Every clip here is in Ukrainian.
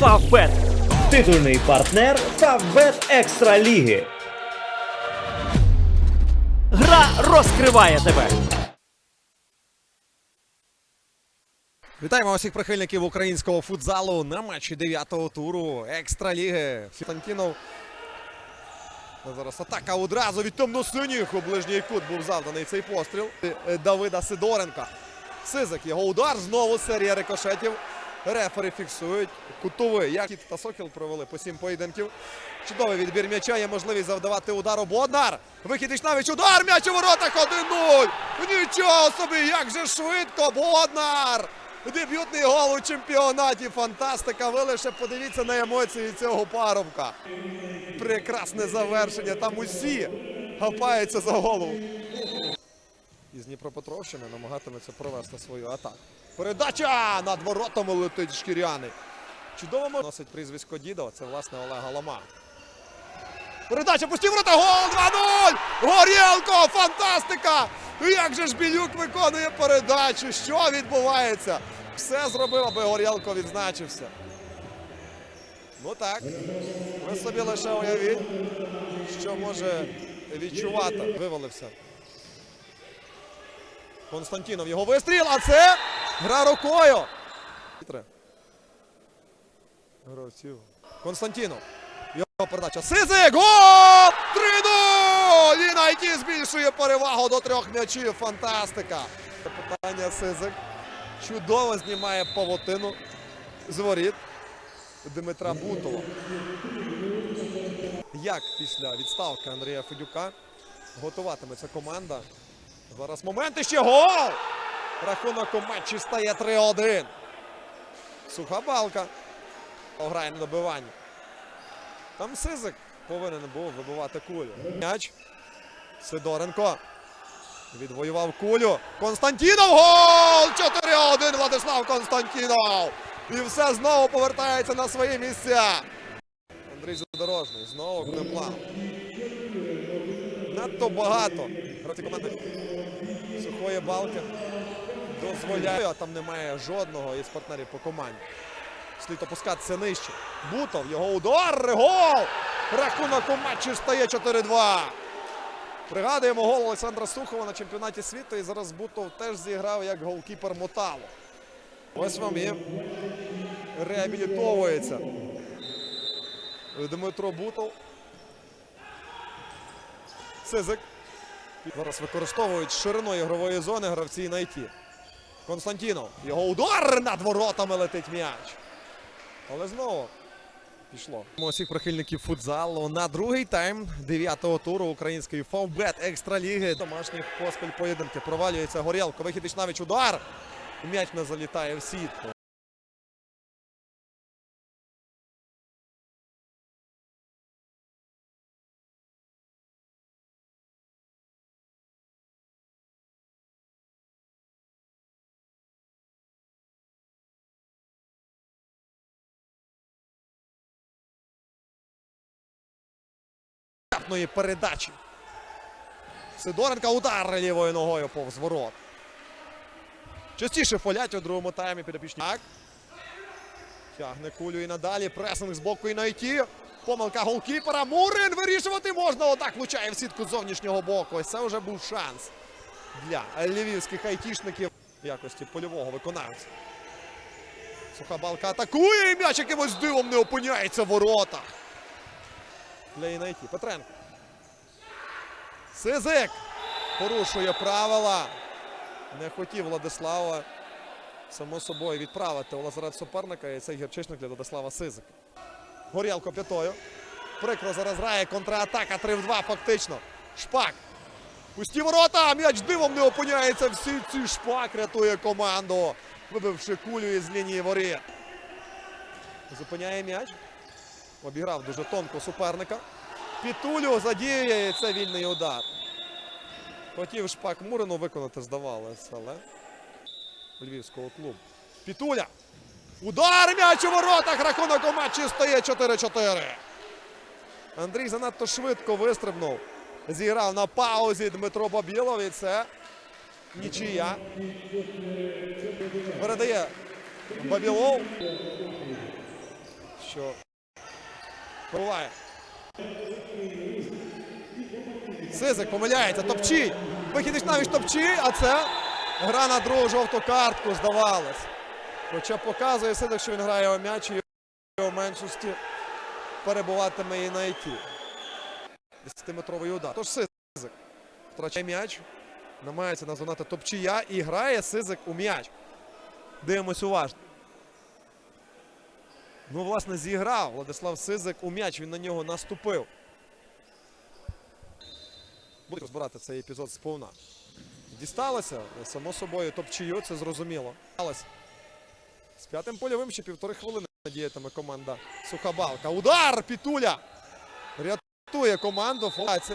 Фавбет. Титульний партнер Фавбет Екстра Ліги. Гра розкриває тебе. Вітаємо усіх прихильників українського футзалу на матчі 9-го туру екстраліги. Фітантінов. Зараз атака одразу від темно-синіх. У ближній кут був завданий цей постріл. Е, Давида Сидоренка. Сизик. Його удар. Знову серія рикошетів. Рефери фіксують. Кутовий. Як Кіт та Сокіл провели по сім поєдинків. Чудовий відбір м'яча. Є можливість завдавати удару. Боднар. Вихід Ішнавич. Удар. М'яч у воротах. 1-0. Нічого собі. Як же швидко. Боднар. Дебютний гол у чемпіонаті. Фантастика. Ви лише подивіться на емоції цього парубка. Прекрасне завершення. Там усі гапаються за голову. Із Дніпропетровщини намагатиметься провести свою атаку. Передача над воротами летить шкіряний. Чудово носить прізвисько Дідова. Це власне Олега Лома. Передача пусті ворота. Гол 2-0! Горєлко! Фантастика! Як же ж Білюк виконує передачу? Що відбувається? Все зробив, аби Горєлко відзначився. Ну так. Ви собі лише уявіть, що може відчувати. Вивалився. Константінов його вистріл, а це гра рукою. Константінов. Його передача. Сизик! Гол! 3-0! І найті збільшує перевагу до трьох м'ячів. Фантастика! Питання Сизик. Чудово знімає павутину з воріт Дмитра Бутова. Як після відставки Андрія Федюка готуватиметься команда? Зараз момент і ще гол! Рахунок у матчі стає 3-1. Суха балка. Грає на добивання. Там Сизик повинен був вибивати кулю. М'яч. Сидоренко. Відвоював кулю. Константінов гол! 4-1 Владислав Константінов. І все знову повертається на свої місця. Андрій Задорожний. Знову Кнеплан. Надто багато. Гравці команди сухої балки дозволяє. А там немає жодного із партнерів по команді. Слід опускатися нижче. Бутов, його удар, гол! Рахунок у матчі стає 4-2. Пригадуємо гол Олександра Сухова на чемпіонаті світу. І зараз Бутов теж зіграв як голкіпер Мотало. Ось вам і реабілітовується Дмитро Бутов. Сизик. Зараз використовують ширину ігрової зони гравці Найті. Константінов. Його удар над воротами летить м'яч. Але знову пішло. Усіх прихильників футзалу на другий тайм 9-го туру української Фавбет Екстраліги. Домашніх поспіль поєдинки. Провалюється Горєлко. Вихід Ішнавич удар. М'яч не залітає в сітку. Штрафної передачі. Сидоренка удар лівою ногою повз ворот. Частіше фолять у другому таймі підопічні. Так. Тягне кулю і надалі. Пресинг з боку і найти. Помилка голкіпера. Мурин вирішувати можна. Отак влучає в сітку з зовнішнього боку. Ось це вже був шанс для львівських айтішників в якості польового виконавця. Суха балка атакує і м'яч якимось дивом не опиняється в воротах. Для Інайті. Петренко. Сизик порушує правила. Не хотів Владислава само собою відправити у лазарет суперника. І цей гірчичник для Владислава Сизика. Горілко п'ятою. Прикро зараз грає контратака 3 в 2 фактично. Шпак. Пусті ворота. М'яч дивом не опиняється. Всі ці шпак рятує команду. Вибивши кулю із лінії воріт. Зупиняє м'яч. Обіграв дуже тонко суперника. Пітулю задіює це вільний удар. Хотів шпак Мурину виконати, здавалося, але Львівського клубу. Пітуля. Удар м'яч у воротах. Рахунок у матчі стає 4-4. Андрій занадто швидко вистрибнув. Зіграв на паузі Дмитро Бабілов і це нічия. Передає Бабілов. що буває. Сизик помиляється, топчий. Вихід навіть топчий, а це гра на другу жовту картку, здавалось. Хоча показує Сизик, що він грає у м'яч і у меншості перебуватиме і на ІТ. 10-метровий удар. Тож Сизик втрачає м'яч, намагається назвати топчія і грає Сизик у м'яч. Дивимось уважно. Ну, власне, зіграв Владислав Сизик у м'яч, він на нього наступив. Будуть розбирати цей епізод сповна. Дісталося, само собою, топчію, це зрозуміло. З п'ятим польовим ще півтори хвилини діятиме команда Сухабалка. Удар! Пітуля! Рятує команду. Фолаці.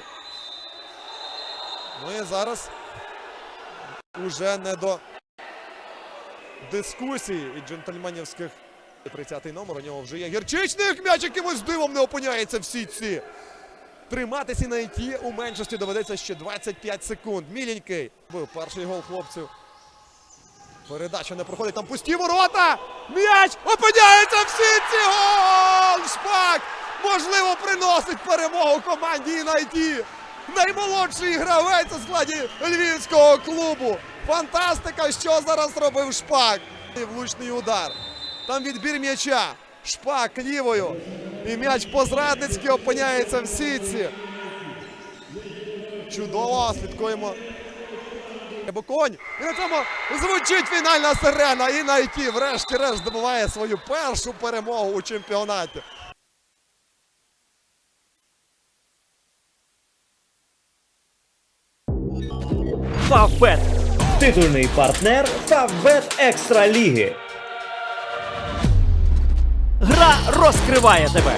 Ну і зараз уже не до дискусії і джентльменівських. 30-й номер, у нього вже є гірчичник. М'яч якимось дивом не опиняється в сітці. Триматися на іті у меншості доведеться ще 25 секунд. Міленький. Перший гол хлопців. Передача не проходить. Там пусті ворота. М'яч опиняється в сітці. Гол! Шпак! Можливо, приносить перемогу команді Інайті. Наймолодший гравець у складі львівського клубу. Фантастика, що зараз робив Шпак. Влучний удар. Там відбір м'яча. Шпак лівою. І м'яч по-зрадницьки опиняється в сітці. Чудово, слідкуємо. Боконь. І на цьому звучить фінальна сирена. І найти врешті-решт здобуває свою першу перемогу у чемпіонаті. Фавбет. Титульний партнер Фавбет Екстра Ліги. Гра розкриває тебе.